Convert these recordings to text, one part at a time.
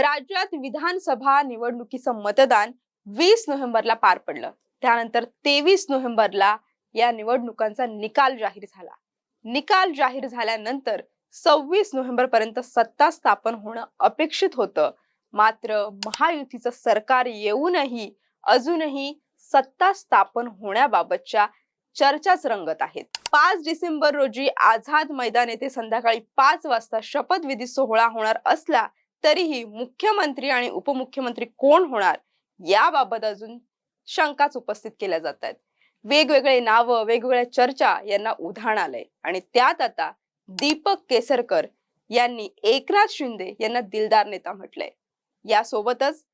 राज्यात विधानसभा निवडणुकीचं मतदान वीस नोव्हेंबरला पार पडलं. त्यानंतर तेवीस नोव्हेंबरला या निवडणुकांचा निकाल जाहीर झाला. निकाल जाहीर झाल्यानंतर सव्वीस नोव्हेंबर पर्यंत सत्ता स्थापन होणं अपेक्षित होतं. मात्र महायुतीचं सरकार येऊनही अजूनही सत्ता स्थापन होण्याबाबतच्या चर्चाच रंगत आहेत. पाच डिसेंबर रोजी आझाद मैदान येथे संध्याकाळी पाच वाजता शपथविधी सोहळा होणार असला तरीही मुख्यमंत्री आणि उपमुख्यमंत्री कोण होणार याबाबत अजून शंकाच उपस्थित केल्या जात आहेत. वेगवेगळे नावं वेगवेगळ्या चर्चा यांना उधाण आलंय. आणि त्यात आता दीपक केसरकर यांनी एकनाथ शिंदे यांना दिलदार नेता म्हटलंय. यासोबतच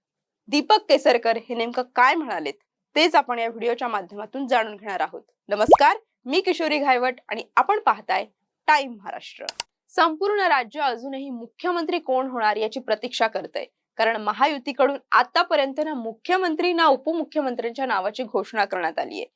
दीपक केसरकर हे नेमकं काय म्हणालेत तेच आपण या व्हिडिओच्या माध्यमातून जाणून घेणार आहोत. नमस्कार मी किशोरी घायवट आणि आपण पाहताय टाइम महाराष्ट्र. संपूर्ण राज्य अजूनही मुख्यमंत्री कोण होणार याची प्रतीक्षा करतंय. कारण महायुतीकडून आतापर्यंत ना मुख्यमंत्री ना उपमुख्यमंत्र्यांच्या नावाची घोषणा करण्यात आली आहे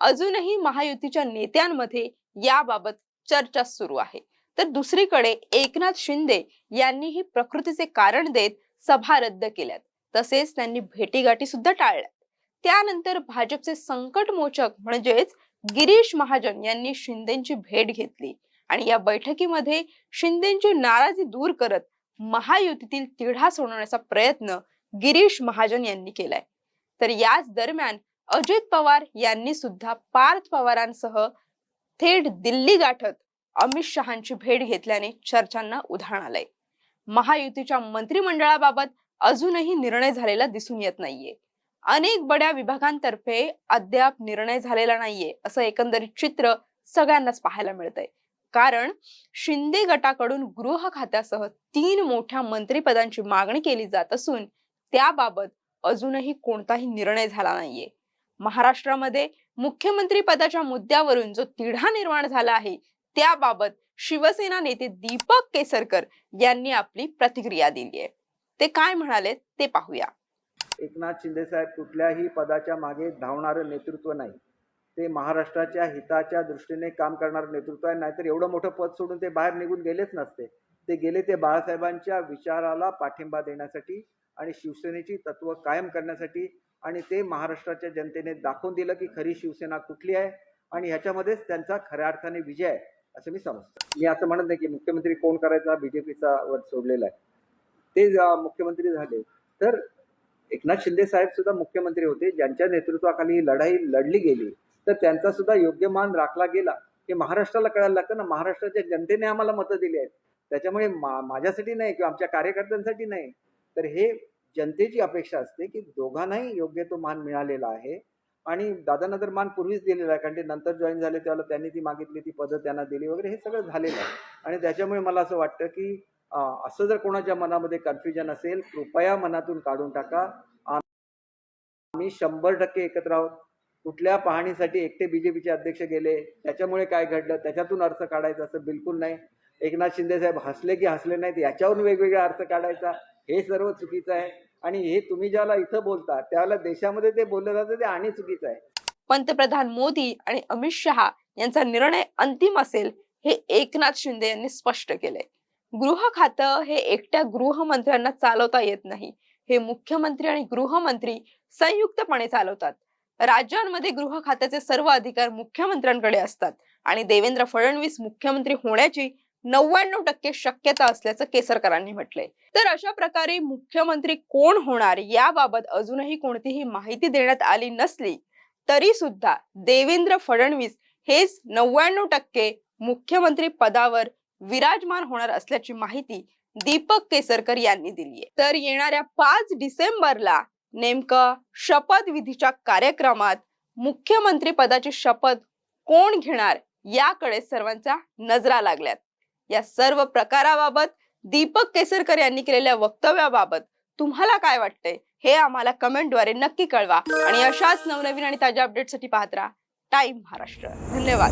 अजूनही महायुतीच्या नेत्यांमध्ये याबाबत चर्चा सुरू आहे. तर दुसरीकडे एकनाथ शिंदे यांनीही प्रकृतीचे कारण देत सभा रद्द केल्यात. तसेच त्यांनी भेटीगाठी सुद्धा टाळल्यात. त्यानंतर भाजपचे संकट मोचक म्हणजेच गिरीश महाजन यांनी शिंदेची भेट घेतली. आणि या बैठकीमध्ये शिंदेची नाराजी दूर करत महायुतीतील तिढा सोडवण्याचा प्रयत्न गिरीश महाजन यांनी केलाय. तर याच दरम्यान अजित पवार यांनी सुद्धा पार्थ पवारांसह थेट दिल्ली गाठत अमित शहाची भेट घेतल्याने चर्चांना उधाण आलंय. महायुतीच्या मंत्रिमंडळाबाबत अजूनही निर्णय झालेला दिसून येत नाहीये. अनेक बड्या विभागांतर्फे अद्याप निर्णय झालेला नाहीये असं एकंदरीत चित्र सगळ्यांनाच पाहायला मिळतंय. कारण शिंदे गटाकडून गृह खात्यासह तीन मोठ्या मंत्रिपदांची मागणी केली जात असून त्याबाबत अजूनही कोणताही निर्णय झाला नाहीये. महाराष्ट्रामध्ये मुख्यमंत्री पदाच्या मुद्द्यावरून जो तिढा निर्माण झाला आहे त्याबाबत शिवसेना नेते दीपक केसरकर यांनी आपली प्रतिक्रिया दिली आहे ते काय म्हणाले ते पाहूया. एकनाथ शिंदे साहेब कुठल्याही पदाच्या मागे धावणारं नेतृत्व नाही. ते महाराष्ट्राच्या हिताच्या दृष्टीने काम करणारं नेतृत्व आहे. नाहीतर एवढं मोठं पद सोडून ते बाहेर निघून गेलेच नसते. ते गेले ते बाळासाहेबांच्या विचाराला पाठिंबा देण्यासाठी आणि शिवसेनेची तत्व कायम करण्यासाठी आणि ते महाराष्ट्राच्या जनतेने दाखवून दिलं की खरी शिवसेना कुठली आहे आणि ह्याच्यामध्येच त्यांचा खऱ्या अर्थाने विजय आहे असं मी समजतो. मी असं म्हणत नाही की मुख्यमंत्री कोण करायचा? बीजेपीचा वर सोडलेला आहे. ते मुख्यमंत्री झाले. तर एकनाथ शिंदे साहेब सुद्धा मुख्यमंत्री होते. ज्यांच्या नेतृत्वाखाली ही लढाई लढली गेली. तर त्यांचा सुद्धा योग्य मान राखला गेला. हे महाराष्ट्राला कळायला लागतं ना. महाराष्ट्राच्या जनतेने आम्हाला मतं दिली आहेत. त्याच्यामुळे मा माझ्यासाठी नाही किंवा आमच्या कार्यकर्त्यांसाठी नाही. तर हे जनतेची अपेक्षा असते की दोघांनाही योग्य तो मान मिळालेला आहे. आणि दादांना तर मान पूर्वीच दिलेला आहे. कारण ते नंतर जॉईन झाले त्यावेळेला त्यांनी ती मागितली ती पदं त्यांना दिली वगैरे हे सगळं झालेलं आहे. आणि त्याच्यामुळे मला असं वाटतं की असं जर कोणाच्या मनामध्ये कन्फ्युजन असेल कृपया मनातून काढून टाका. आम्ही शंभर टक्के एकत्र आहोत. कुठल्या पाहणीसाठी एकटे बीजेपीचे अध्यक्ष गेले? त्याच्यामुळे काय घडलं? त्याच्यातून अर्थ काढायचा असं बिलकुल नाही. एकनाथ शिंदे साहेब हसले की हसले नाहीत याच्यावरून वेगवेगळा अर्थ काढायचा हे सर्व चुकीचं आहे. आणि हे तुम्ही ज्याला इथं बोलता त्याला देशामध्ये ते बोललं जातं ते आणि चुकीचं आहे. पंतप्रधान मोदी आणि अमित शहा यांचा निर्णय अंतिम असेल हे एकनाथ शिंदे यांनी स्पष्ट केलंय. गृह खातं हे एकट्या गृहमंत्र्यांना चालवता येत नाही. हे मुख्यमंत्री आणि गृहमंत्री संयुक्तपणे चालवतात. राज्यांमध्ये गृह खात्याचे सर्व अधिकार मुख्यमंत्र्यांकडे असतात. आणि देवेंद्र फडणवीस मुख्यमंत्री होण्याची नव्याण्णव टक्के शक्यता असल्याचं केसरकरांनी म्हटलंय. तर अशा प्रकारे मुख्यमंत्री कोण होणार याबाबत अजूनही कोणतीही माहिती देण्यात आली नसली तरी सुद्धा देवेंद्र फडणवीस हेच नव्याण्णव टक्के मुख्यमंत्री पदावर विराजमान होणार असल्याची माहिती दीपक केसरकर यांनी दिली आहे तर येणाऱ्या पाच डिसेंबरला नेमकं शपथविधीच्या कार्यक्रमात मुख्यमंत्री पदाची शपथ कोण घेणार याकडे सर्वांच्या नजरा लागल्यात. या सर्व प्रकाराबाबत दीपक केसरकर यांनी केलेल्या वक्तव्याबाबत तुम्हाला काय वाटतंय? हे आम्हाला कमेंटद्वारे नक्की कळवा आणि अशाच नवनवीन आणि ताज्या अपडेटसाठी पाहत राहा. टाइम महाराष्ट्र. धन्यवाद.